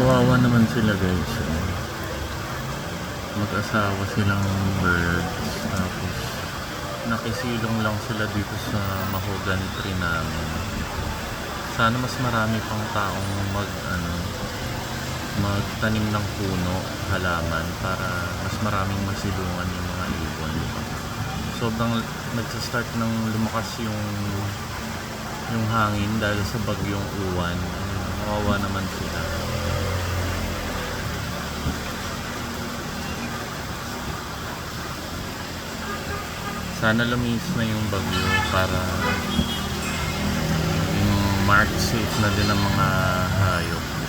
naman sila guys. Mag-asawa silang birds. Tapos nakisilong lang sila dito sa mahogany tree namin. Sana mas marami pang taong mag ano magtanim ng puno, halaman para mas maraming masilungan yung mga ibon. Sobrang nagsa-start ng lumakas yung yung hangin dahil sa bagyong uwan. Kawawa naman sila. Sana lumis na yung bagyo para yung mark safe na din ang mga hayop.